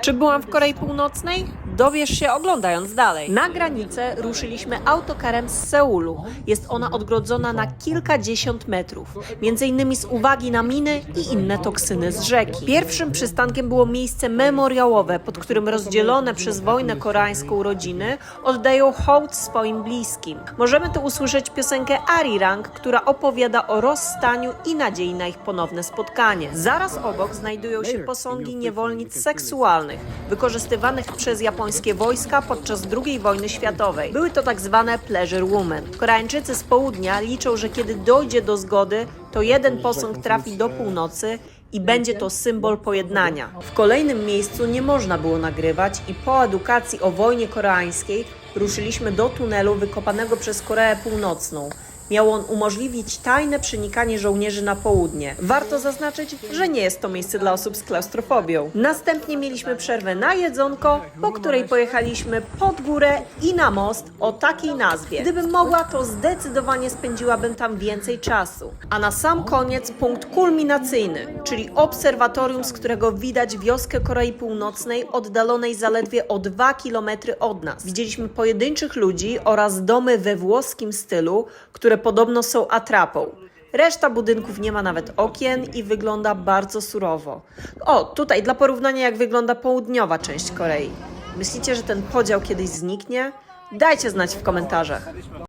Czy byłam w Korei Północnej? Dowiesz się oglądając dalej. Na granicę ruszyliśmy autokarem z Seulu. Jest ona odgrodzona na kilkadziesiąt metrów, między innymi z uwagi na miny i inne toksyny z rzeki. Pierwszym przystankiem było miejsce memoriałowe, pod którym rozdzielone przez wojnę koreańską rodziny oddają hołd swoim bliskim. Możemy tu usłyszeć piosenkę Arirang, która opowiada o rozstaniu i nadziei na ich ponowne spotkanie. Zaraz obok znajdują się posągi niewolnic seksualnych, wykorzystywanych przez japońskie wojska podczas II wojny światowej. Były to tak zwane pleasure women. Koreańczycy z południa liczą, że kiedy dojdzie do zgody, to jeden posąg trafi do północy i będzie to symbol pojednania. W kolejnym miejscu nie można było nagrywać i po edukacji o wojnie koreańskiej ruszyliśmy do tunelu wykopanego przez Koreę Północną. Miał on umożliwić tajne przenikanie żołnierzy na południe. Warto zaznaczyć, że nie jest to miejsce dla osób z klaustrofobią. Następnie mieliśmy przerwę na jedzonko, po której pojechaliśmy pod górę i na most o takiej nazwie. Gdybym mogła, to zdecydowanie spędziłabym tam więcej czasu. A na sam koniec punkt kulminacyjny, czyli obserwatorium, z którego widać wioskę Korei Północnej oddalonej zaledwie o 2 km od nas. Widzieliśmy pojedynczych ludzi oraz domy we włoskim stylu, które podobno są atrapą. Reszta budynków nie ma nawet okien i wygląda bardzo surowo. O, tutaj dla porównania jak wygląda południowa część Korei. Myślicie, że ten podział kiedyś zniknie? Dajcie znać w komentarzach.